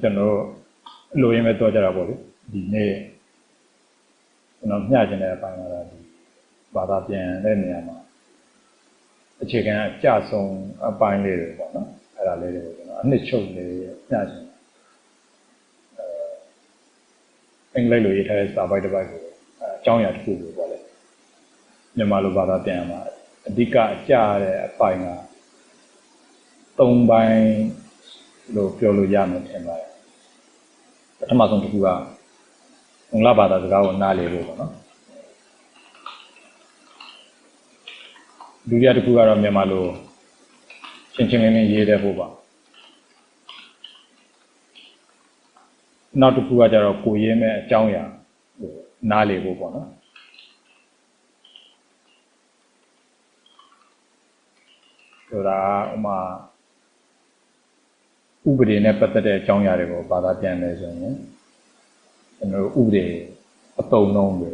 ကျွန်တော်တို့လိုရင်းပဲတော့ကြတာပေါ့လေဒီနေ့ကျွန်တော်မျှကျင်တဲ့အပိုင်းကတော့ဒီဘာသာပြန်တဲ့နေရာမှာအခြေခံအကျဆုံးအပိုင်းလေးတွေပေါ့နော်အဲ့ဒါလေးတွေကိုကျွန်တော်အနှစ်ချုပ်လေးမျှကျင်တယ်အဲအင်္ဂလိပ်လိုရေးထားတဲ့စာပိုက်တစ်ပိုက်ကိုအဲအကြောင်းအရာတစ်ခုကိုပေါ့လေမြန်မာလိုဘာသာပြန်မှာအဓိကအကျတဲ့အပိုင်းက၃ပိုင်း လို့ပြောလို့ရမယ်ထင်ပါတယ်ပထမဆုံးတစ်ခုကငလဘာသာစကားကိုနားလည်ဖို့ပေါ့နော်ဒုတိယတစ်ခုကတော့မြန်မာလိုချင်းချင်းလင်းလင်းရေးတဲ့ဖို့ပါနောက်တစ်ခုကကျတော့ကိုရေးမဲ့အကြောင်းအရာဟိုနားလည်ဖို့ပေါ့နော်ဆိုတာဥမာ ဥပဒေနဲ့ပတ်သက်တဲ့အကြောင်းအရာတွေကိုဘာသာပြန်လဲဆိုရင်ကျွန်တော်တို့ဥပဒေအတုံးလုံးတွေ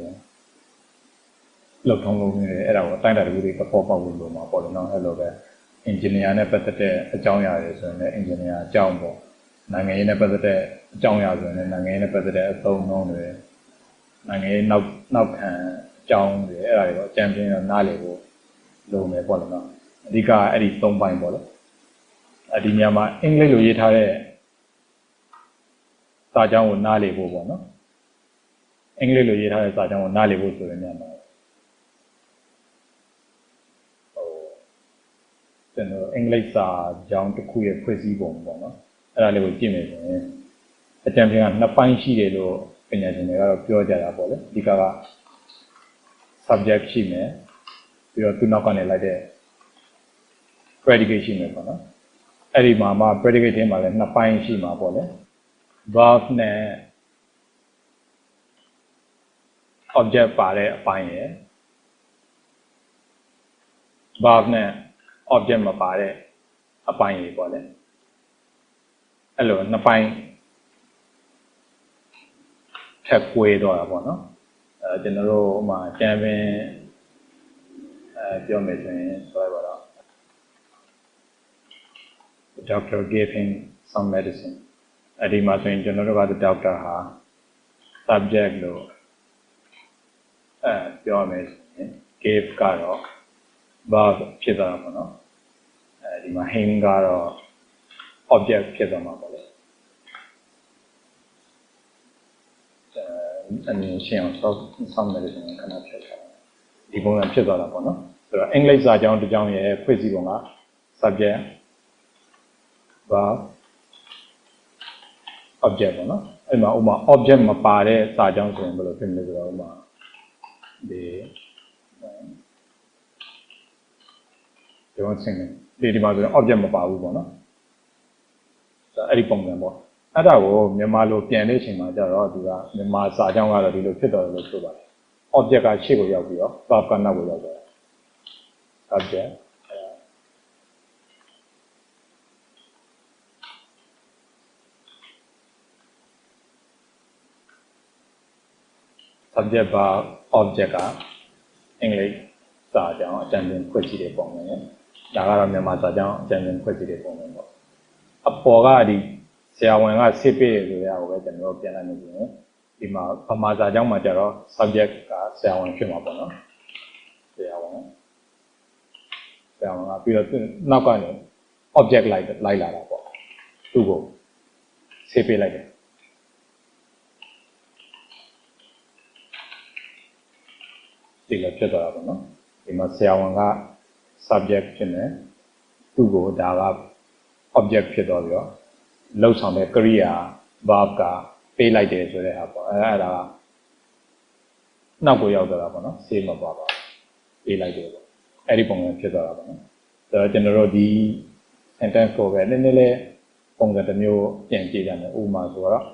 လောက်ထုံးလုံးတွေအဲ့ဒါကိုအတိုင်းအတာတစ်ခုတွေပေါ်ပေါက်လို့လို့မှာပေါ့လေနော်အဲ့လိုပဲအင်ဂျင်နီယာနဲ့ပတ်သက်တဲ့အကြောင်းအရာတွေဆိုရင်လည်းအင်ဂျင်နီယာအကြောင်းပေါ့နိုင်ငံရေးနဲ့ပတ်သက်တဲ့အကြောင်းအရာဆိုရင်လည်းနိုင်ငံရေးနဲ့ပတ်သက်တဲ့အတုံးလုံးတွေနိုင်ငံရေးနောက်နောက်ခံအကြောင်းတွေအဲ့ဒါတွေတော့အကြံပြင်းတော့နားလည်ဖို့လိုမယ်ပေါ့လေနော်အဓိကအဲ့ဒီ၃ပိုင်းပေါ့လေ အဒီညမှာအင်္ဂလိပ်လိုရေးထားတဲ့စာကြောင်းကိုနားလည်ဖို့ပေါ့နော်အင်္ဂလိပ်လိုရေးထားတဲ့စာကြောင်းကိုနားလည်ဖို့ဆိုရင်ညမှာဟိုကျွန်တော်အင်္ဂလိပ်စာကြောင်းတစ်ခုရဲ့ဖွဲ့စည်းပုံပေါ့နော်အဲ့ဒါလေးကိုကြည့်မယ်ဆိုရင်အကြံပြကနှစ်ပိုင်းရှိတယ်လို့ပညာရှင်တွေကတော့ပြောကြတာပေါ့လေအဓိကက subject ရှိမယ်ပြီးတော့သူနောက်ကနေလိုက်တဲ့ predicate ရှိမယ်ပေါ့နော် အဲ့ဒီမှာမှ predicate ထဲမှာလည်းနှစ်ပိုင်းရှိမှာပေါ့လေ verb နဲ့ object ပါတဲ့အပိုင်းရယ် verb နဲ့ object မပါတဲ့အပိုင်းကြီးပေါ့လေအဲ့လိုနှစ်ပိုင်းထပ်ကွေးတော့တာပေါ့နော်အဲကျွန်တော်တို့ဟိုမှာကျန်ပင်အဲပြောမယ်ဆိုရင်ဆိုရပါတော့ the doctor gave him some medicine အဲ့ဒီမှာဆိုရင်ကျွန်တော်တို့က the doctor ဟာ subject လို့အဲပြောရမယ်ဆိုရင် gave ကတော့ verb ဖြစ်သွားတာပေါ့နော်အဲဒီမှာ him ကတော့ object ဖြစ်သွားမှာပေါ့လေအဲအမြင်ရှင်းအောင် some some medicine ခဏဖြစ်သွားတာဒီပုံစံဖြစ်သွားတာပေါ့နော်ဆိုတော့အင်္ဂလိပ်စာကြောင်းတစ်ကြောင်းရဲ့ဖွဲ့စည်းပုံက subject verb object ပေါ့နော်အဲ့မှာဥမာ object မပါတဲ့စာကြောင်းဆိုရင်ဘယ်လိုဖြစ်မလဲဆိုတော့ဥမာဒီဒီမှာဆင်းနေဒီဒီမှာဆိုရင် object မပါဘူးပေါ့နော်ဒါအဲ့ဒီပုံစံပေါ့အဲ့ဒါကိုမြန်မာလိုပြန်တဲ့အချိန်မှာကျတော့သူကမြန်မာစာကြောင်းကတော့ဒီလိုဖြစ်တော်တယ်လို့ဆိုပါတယ် object ကရှေ့ကိုရောက်ပြီးတော့ verb ကနောက်ကိုရောက်သွားတယ် subject subject ဘာ object ကအင်္ဂလိပ်စာကြောင်းအကြံဉာဏ်ဖွဲ့စည်းတဲ့ပုံစံနဲ့ဒါကတော့မြန်မာစာကြောင်းအကြံဉာဏ်ဖွဲ့စည်းတဲ့ပုံစံပေါ့အပေါ်ကဒီဆရာဝန်ကစစ်ပေးတယ်ဆိုတဲ့အကိုပဲကျွန်တော်တို့ပြန်လိုက်နေပြီဒီမှာဗမာစာကြောင်းမှာကျတော့ subject ကဆရာဝန်ဖြစ်မှာပေါ့နော်ဆရာဝန်ဆရာဝန်ကပြီးတော့သူနောက်ကနေ object လိုက်လိုက်လာတာပေါ့သူ့ကိုစစ်ပေးလိုက်တယ် ဒီလိုဖြစ်သွားတာပေါ့နော်ဒီမှာဆရာဝန်က subject ဖြစ်နေသူ့ကိုဒါက object ဖြစ်သွားပြီးတော့လှုပ်ဆောင်တဲ့ career verb ကပေးလိုက်တယ်ဆိုတဲ့ဟာပေါ့အဲအဲ့ဒါကနောက်ကိုရောက်သွားတာပေါ့နော် save မပါပါပေးလိုက်တယ်ပေါ့အဲ့ဒီပုံစံဖြစ်သွားတာပေါ့နော်ဆိုတော့ကျွန်တော်တို့ဒီ sentence ကိုပဲနည်းနည်းလေးပုံစံတစ်မျိုးပြင်ကြည့်ကြမယ်ဥပမာဆိုတော့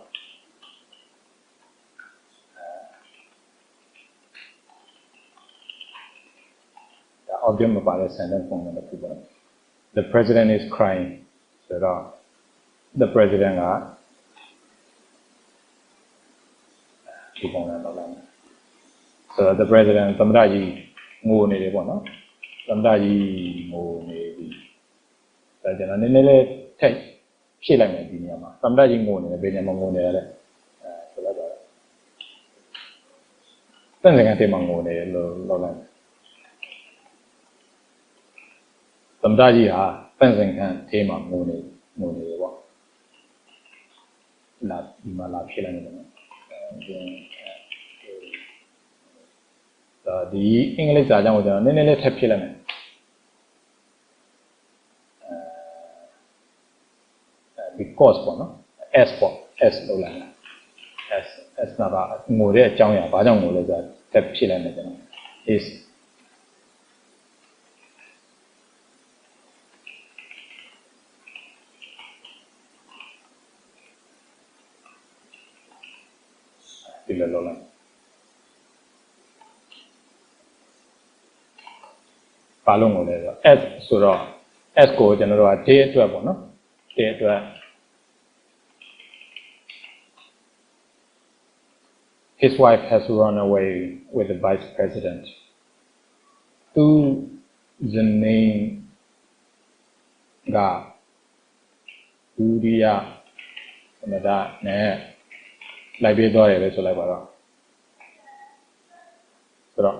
object မပါတဲ့ sentence ပုံစံတစ်ခုပေါ့ the president is crying ဆိုတော့ the president ကဒီပုံစံတော့လိုက်မယ်ဆိုတော့ the president သမ္မတကြီးငိုနေတယ်ပေါ့နော်သမ္မတကြီးငိုနေပြီဒါကျွန်တော်နည်းနည်းလေးထိတ်ဖြည့်လိုက်မယ်ဒီနေရာမှာသမ္မတကြီးငိုနေတယ်ဘယ်နေရာမှာငိုနေရလဲအဲဆိုလိုက်ပါတော့တန်စင်ကတင်မှာငိုနေတယ်လို့လောက်လိုက် သမ္မတကြီးဟာတန်စင်ကန်အေးမှာငိုနေငိုနေတယ်ပေါ့လာဒီမှာလာဖြည့်လိုက်နေတယ်အဲဒီဒါဒီအင်္ဂလိပ်စာကြောင့်ကျွန်တော်နည်းနည်းလေးထပ်ဖြည့်လိုက်မယ် because ပေါ့နော် s ပေါ့ s လောက်လိုက် s s နာကငိုတဲ့အကြောင်းအရာဘာကြောင့်ငိုလဲဆိုတာတက်ဖြစ်လိုက်မယ်ကျွန်တော် is ဒီလိုလောက်လိုက်ဘာလို့ငိုလဲဆိုတော့ s ဆိုတော့ s ကိုကျွန်တော်တို့က day အတွက်ပေါ့နော် day အတွက် his wife has run away with the vice president သူဇနီးကဒုတိယသမ္မတနဲ့ လိုက်ပြေးသွားတယ်ပဲဆိုလိုက်ပါတော့ဆိုတော့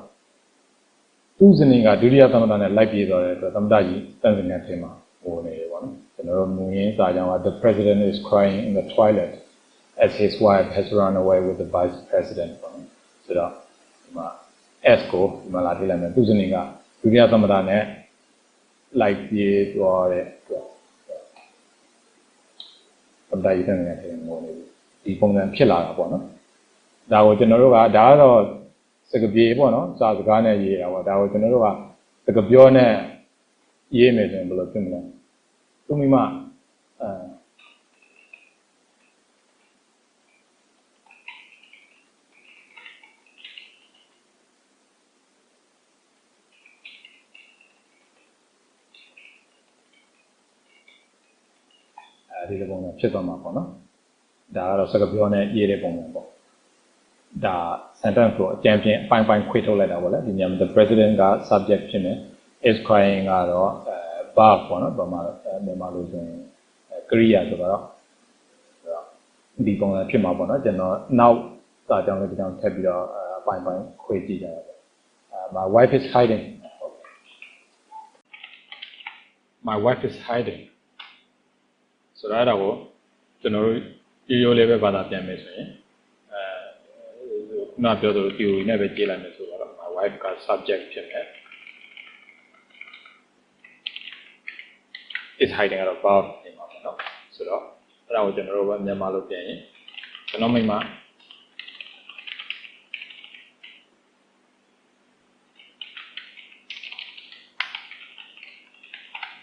သူဇနီးကဒုတိယသမ္မတနဲ့လိုက်ပြေးသွားတယ်ဆိုတော့သမ္မတကြီးတန်စင်နဲ့ထင်မှာဟိုနေတယ်ပေါ့နော်ကျွန်တော်တို့မြင်ရင်းစာကြောင်းက the president is crying in the toilet as his wife has run away with the vice president ပေါ့နော်ဆိုတော့ဒီမှာ S ကိုဒီမှာလာထည့်လိုက်မယ်သူစနေကဒုတိယသမ္မတနဲ့ like ပြေးသွားတဲ့အတွက်သမ္မတကြီးတဲ့နေရာထည့်ငိုနေပြီ ဒီပုံစံဖြစ်လာတာပေါ့နော်ဒါကိုကျွန်တော်တို့ကဒါကတော့စကားပြေပေါ့နော်စာစကားနဲ့ရေးတာပေါ့ဒါကိုကျွန်တော်တို့ကစကားပြောနဲ့ရေးမယ်ဆိုရင်ဘယ်လိုဖြစ်မလဲသူမိမအဲအဲဒီလိုပုံစံဖြစ်သွားမှာပေါ့နော် ဒါကတော့စကားပြောနဲ့ရေးတဲ့ပုံစံပေါ့ဒါ sentence ကိုအကြံပြင်းအပိုင်းပိုင်းခွေထုတ်လိုက်တာပေါ့လေဒီညမှာ the president က subject ဖြစ်နေ is crying ကတော့အဲ verb ပေါ့နော်ဗမာမြန်မာလိုဆိုရင်ကရိယာဆိုတော့ဒီပုံစံဖြစ်မှာပေါ့နော်ကျွန်တော်နောက်စာကြောင်းလေးတစ်ကြောင်းထပ်ပြီးတော့အပိုင်းပိုင်းခွေကြည့်ကြတာပေါ့အဲ my wife is hiding my wife is hiding ဆိုတော့အဲ့ဒါကိုကျွန်တော်တို့ ရိုးရိုးလေးပဲဘာသာပြန်မယ်ဆိုရင်အဲခုနပြောသလို theory နဲ့ပဲကြည့်လိုက်မယ်ဆိုတော့ my wife က subject ဖြစ်မယ် is hiding ကတော့ verb နေမှာပေါ့နော်ဆိုတော့အဲ့ဒါကိုကျွန်တော်တို့ကမြန်မာလိုပြန်ရင်ကျွန်တော်မိမ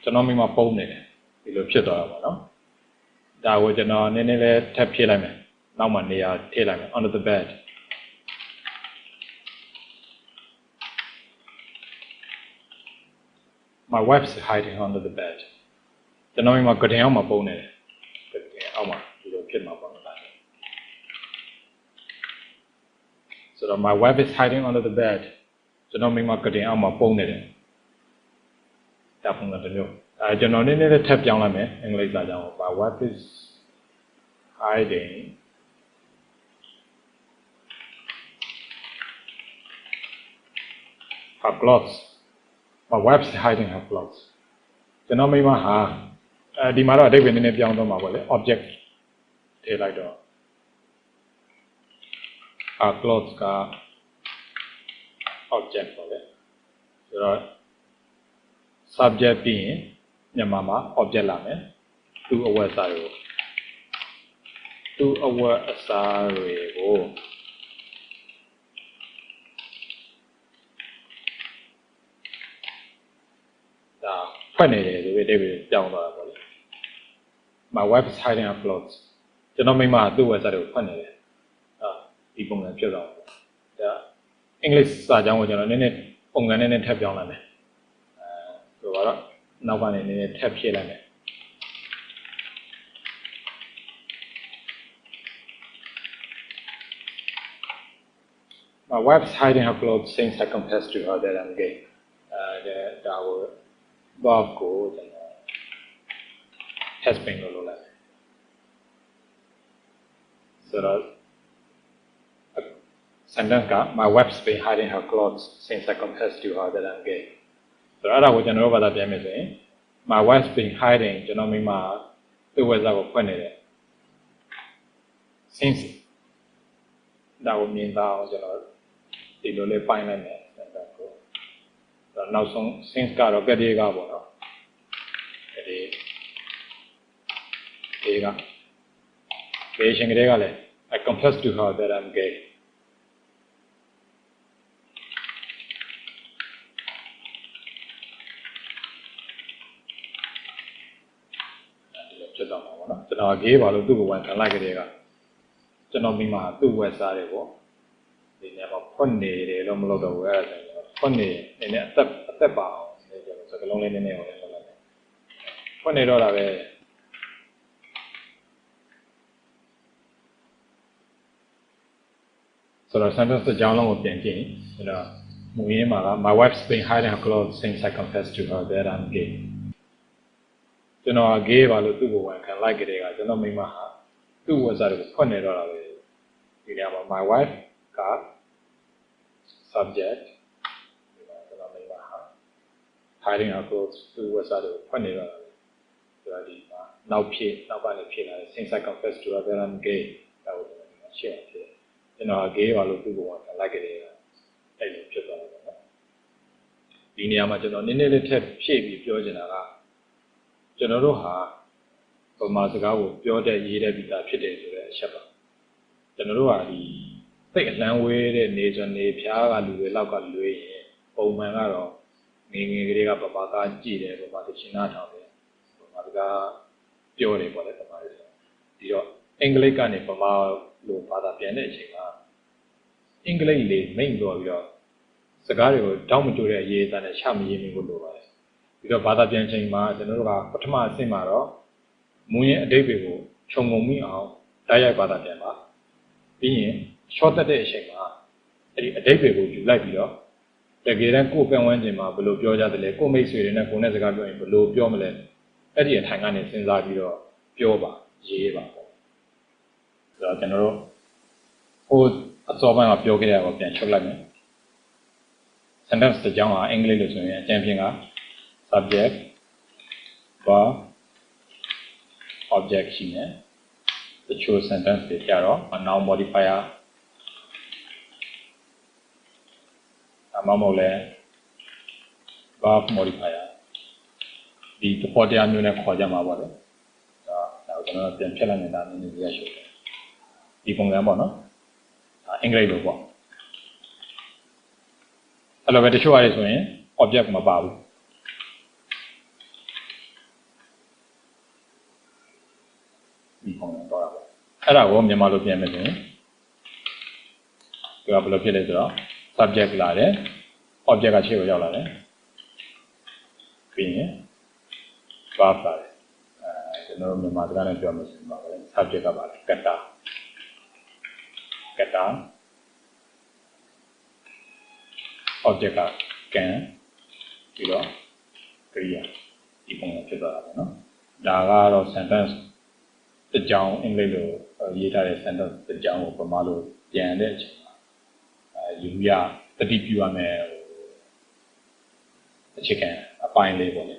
ကျွန်တော်မိမပုံနေတယ်ဒီလိုဖြစ်သွားတာပေါ့နော် ဒါကိုကျွန်တော်နည်းနည်းလေးထပ်ဖြည့်လိုက်မယ်နောက်မှနေရာထည့်လိုက်မယ် under the bed my wife's hiding under the bed ကျွန်တော်မိမကတင်အောင်မပုံနေတယ်ကတင်အောင်မှာဒီလိုဖြစ်မှာပေါ့နော်ဆိုတော့ my wife is hiding under the bed ကျွန်တော်မိမကတင်အောင်မှာပုံနေတယ်ဒါပုံစံတစ်မျိုး အဲကျွန်တော်နည်းနည်းလေးထပ်ပြောင်းလိုက်မယ်အင်္ဂလိပ်စာကြောင်း my wife is hiding her clothes my wife's hiding her clothes ကျွန်တော်မိမဟာအဲဒီမှာတော့အဓိပ္ပာယ်နည်းနည်းပြောင်းသွားမှာပေါ့လေ object ထည့်လိုက်တော့ her clothes က object ပေါ့လေဆိုတော့ subject ပြီးရင် မြန်မာမှာ object လာမယ်သူအဝတ်အစားတွေကိုသူအဝတ်အစားတွေကို ဒါဖွက်နေတယ်ဆိုပြီးအဓိပ္ပာယ်ပြောင်းသွားတာပေါ့လေ my wife is hiding her clothes ကျွန်တော်မိမကသူ့ဝက်စားတွေကိုဖွက်နေတယ်အာဒီပုံစံဖြစ်သွားတယ်ဒါအင်္ဂလိပ်စာကြောင်းကိုကျွန်တော်နည်းနည်းပုံစံနည်းနည်းထပ်ပြောင်းလိုက်မယ်အဲဆိုတော့ နောက်ကနေနည်းနည်းထပ်ဖြည့်လိုက်မယ် My wife's hiding her clothes since I confessed to her that I'm gay. အဲဒါဒါကို Bob ကိုကျွန်တော် has been လို့လုပ်လိုက် ဆိုတော့ sentence က my wife's been hiding her clothes since I confessed to her that I'm gay ဆိုတော့အဲ့ဒါကိုကျွန်တော်တို့ဘာသာပြန်မယ်ဆိုရင် my wife's been hiding ကျွန်တော်မိမသူ့ဝက်စားကိုဖွင့်နေတယ် since ဒါကိုမြင်သားအောင်ကျွန်တော်ဒီလိုလေးပိုင်းလိုက်မယ် sentence ကိုဆိုတော့နောက်ဆုံး since ကတော့ကတိကပေါ့နော်ကတိဒီက gay ရှင်ကလေးကလည်း I confess to her that I'm gay ဒီလိုဖြစ်တော့မှာ ပေါ့နော်ကျွန်တော် gay ပါလို့သူ့ကိုဝန်ခံလိုက်ကြတဲ့ကကျွန်တော်မိမသူ့ဝက်စားတယ်ပေါ့ဒီနေရာမှာဖွင့်နေတယ်လို့မလုပ်တော့ဘူးအဲ့ဒါဆိုရင်ဖွင့်နေနေနဲ့အသက်အသက်ပါအောင်ဒီကျွန်တော်စကလုံးလေးနည်းနည်းဟိုလည်းလုပ်လိုက်တယ်ဖွင့်နေတော့တာပဲဆိုတော့ sentence တစ်ကြောင်းလုံးကိုပြန်ကြည့်ဆိုတော့မူရင်းမှာက my wife's been hiding her clothes since I confessed to her that I'm gay ကျွန်တော်က gay ပါလို့သူ့ကိုဝန်ခံလိုက်ကြတဲ့ကကျွန်တော်မိမဟာသူ့ဝက်စားတွေကိုဖွင့်နေတော့တာပဲဒီနေရာမှာ my wife က subject ဒီမှာကျွန်တော်မိမဟာ hiding her clothes သူ့ဝက်စားတွေကိုဖွင့်နေတော့တာပဲဆိုတော့ဒီမှာနောက်ဖြစ်နောက်ကနေဖြစ်လာတယ် since I confessed to her that I'm gay ဒါကိုကျွန်တော်ရှင်းဖြစ်ကျွန်တော် gay ပါလို့သူ့ကိုဝန်ခံလိုက်ကြတဲ့ကအဲ့လိုဖြစ်သွားတယ်ပေါ့နော်ဒီနေရာမှာကျွန်တော်နည်းနည်းလေးထပ်ဖြည့်ပြီးပြောချင်တာက ကျွန်တော်တို့ဟာဗမာစကားကိုပြောတဲ့ရေးတဲ့ပြီးသားဖြစ်တယ်ဆိုတဲ့အချက်ပါကျွန်တော်တို့ဟာဒီသိအလန်းဝဲတဲ့နေစွမ်းနေဖျားကလူတွေလောက်ကလွေးရင်ပုံမှန်ကတော့ငယ်ငယ်ကလေးကဗမာကားကြည့်တယ်ဗမာသချင်းနာထောင်တယ်ဗမာစကားပြောတယ်ပေါ့လေဗမာတွေဆိုဒီတော့အင်္ဂလိပ်ကနေဗမာလိုဘာသာပြန်တဲ့အချိန်မှာအင်္ဂလိပ်လေးမိတ်တော်ပြီးတော့စကားတွေကိုတောင်းမတူတဲ့ရေးသားနဲ့ချမရေးမိဖို့လိုပါတယ် ပြီးတော့ဘာသာပြန်ချိန်မှာကျွန်တော်တို့ကပထမအဆင့်မှာတော့မူရင်းအတိတ်တွေကိုခြုံငုံမိအောင်တိုက်ရိုက်ဘာသာပြန်ပါပြီးရင် short တက်တဲ့အချိန်မှာအဲ့ဒီအတိတ်တွေကိုယူလိုက်ပြီးတော့တကယ်တမ်းကိုယ်ပြန်ဝန်းကျင်မှာဘယ်လိုပြောကြသလဲကိုယ်မိတ်ဆွေတွေနဲ့ကိုယ်နဲ့စကားပြောရင်ဘယ်လိုပြောမလဲအဲ့ဒီအထိုင်ကနေစဉ်းစားပြီးတော့ပြောပါရေးပါပေါ့ဆိုတော့ကျွန်တော်တို့ဟိုအစောပိုင်းမှာပြောခဲ့ရတာကိုပြန်ချုပ်လိုက်မယ် sentence တစ်ကြောင်းဟာအင်္ဂလိပ်လို့ဆိုရင်အကျဉ်းဖြင့်က subject verb object ရှိမယ်တချို့ sentence တွေကြတော့ noun modifier အမမဟုတ်လဲ verb modifier ဒီသဘောတရားမျိုးနဲ့ခေါ်ကြမှာပေါ့လေဒါဒါကိုကျွန်တော်ပြန်ဖြတ်လိုက်နေတာနည်းနည်းပြရရှိတယ်ဒီပုံစံပေါ့နော်ဒါအင်္ဂလိပ်လိုပေါ့အဲ့လိုပဲတချို့ဟာတွေဆိုရင် object မပါဘူး ဒီပုံစံတော့တာပေါ့အဲ့ဒါကိုမြန်မာလိုပြန်မယ်ဆိုရင်သူကဘယ်လိုဖြစ်လဲဆိုတော့ subject လာတယ် object ကခြေကိုရောက်လာတယ်ပြီးရင် verb လာတယ်အဲကျွန်တော်တို့မြန်မာစကားနဲ့ပြောမယ်ဆိုရင်ပါပဲ subject ကပါလေကတ္တာကတ္တာ object က can ပြီးတော့ kriya ဒီပုံစံဖြစ်သွားတာပေါ့နော်ဒါကတော့ sentence တစ်ကြောင်းအင်္ဂလိပ်လိုရေးထားတဲ့ sentence တစ်ကြောင်းကိုပမာလိုပြန်တဲ့အချိန်မှာအဲယူရတတိပြုရမယ်အခြေခံအပိုင်းလေးပေါ့လေ